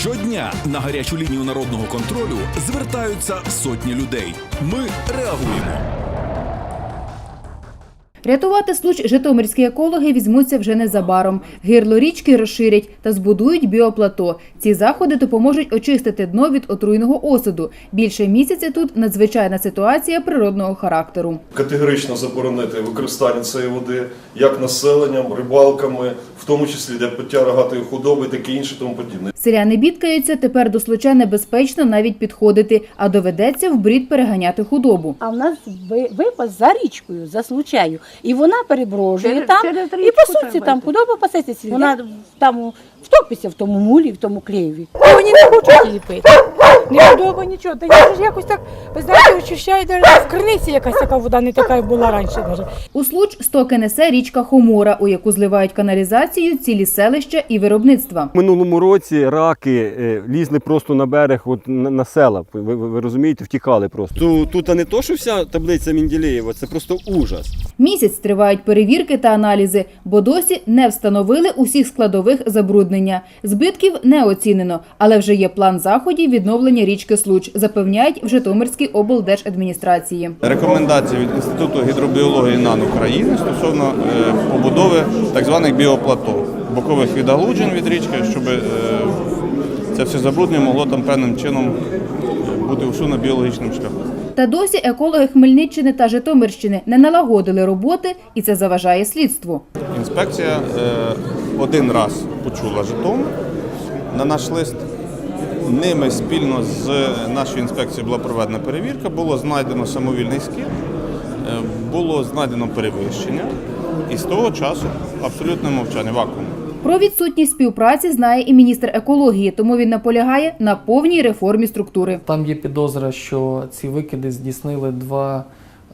Щодня на гарячу лінію народного контролю звертаються сотні людей. Ми реагуємо. Рятувати случ житомирські екологи візьмуться вже незабаром. Гирло річки розширять та збудують біоплато. Ці заходи допоможуть очистити дно від отруйного осаду. Більше місяця тут надзвичайна ситуація природного характеру. категорично заборонити використання цієї води як населенням, рибалками, в тому числі для пиття рогатої худоби, і таке інше тому подібне. Селяни бідкаються, тепер до случая небезпечно навіть підходити, а доведеться в брід переганяти худобу. А в нас ви- випас за річкою, за случаю. І вона переброжує Через- там. через і пасуться по суті там худоба пасеться. Вона там втопиться в тому мулі, в тому клеєві. Вони не хочуть її пити. Не подобає нічого. Та я ж якось так, ви знаєте, ощущаю, навіть в криниці якась така вода не така, була раніше. Навіть. У случ стоки несе річка Хомора, у яку зливають каналізацію, цілі селища і виробництва. Минулому році раки е, лізли просто на берег, от на, на села. Ви, ви, ви розумієте, втікали просто. Тут, тут не то, що вся таблиця Менділеєва, це просто ужас. Місяць тривають перевірки та аналізи, бо досі не встановили усіх складових забруднення. Збитків не оцінено, але вже є план заходів відновлення річки Случ, запевняють в Житомирській облдержадміністрації. Рекомендації від Інституту гідробіології НАН України стосовно е, побудови так званих біоплато, бокових відгалуджень від річки, щоб е, це все забруднення могло там певним чином бути усунено біологічним шляхом. Та досі екологи Хмельниччини та Житомирщини не налагодили роботи, і це заважає слідству. Інспекція е, один раз почула Житомир на наш лист. Ними спільно з нашою інспекцією була проведена перевірка, було знайдено самовільний скид, е, було знайдено перевищення, і з того часу абсолютне мовчання, вакуум. Про відсутність співпраці знає і міністр екології, тому він наполягає на повній реформі структури. Там є підозра, що ці викиди здійснили два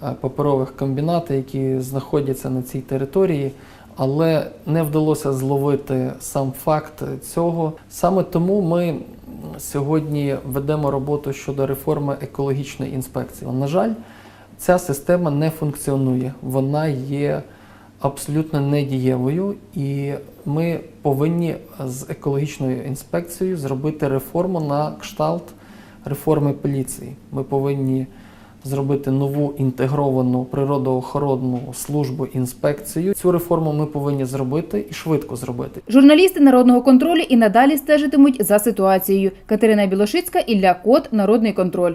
е, паперових комбінати, які знаходяться на цій території, але не вдалося зловити сам факт цього. Саме тому ми сьогодні ведемо роботу щодо реформи екологічної інспекції. На жаль, ця система не функціонує, вона є абсолютно недієвою, і ми повинні з екологічною інспекцією зробити реформу на кшталт реформи поліції. Ми повинні зробити нову інтегровану природоохоронну службу інспекцію. Цю реформу ми повинні зробити і швидко зробити. Журналісти народного контролю і надалі стежитимуть за ситуацією. Катерина Білошицька, Ілля Кот, Народний контроль.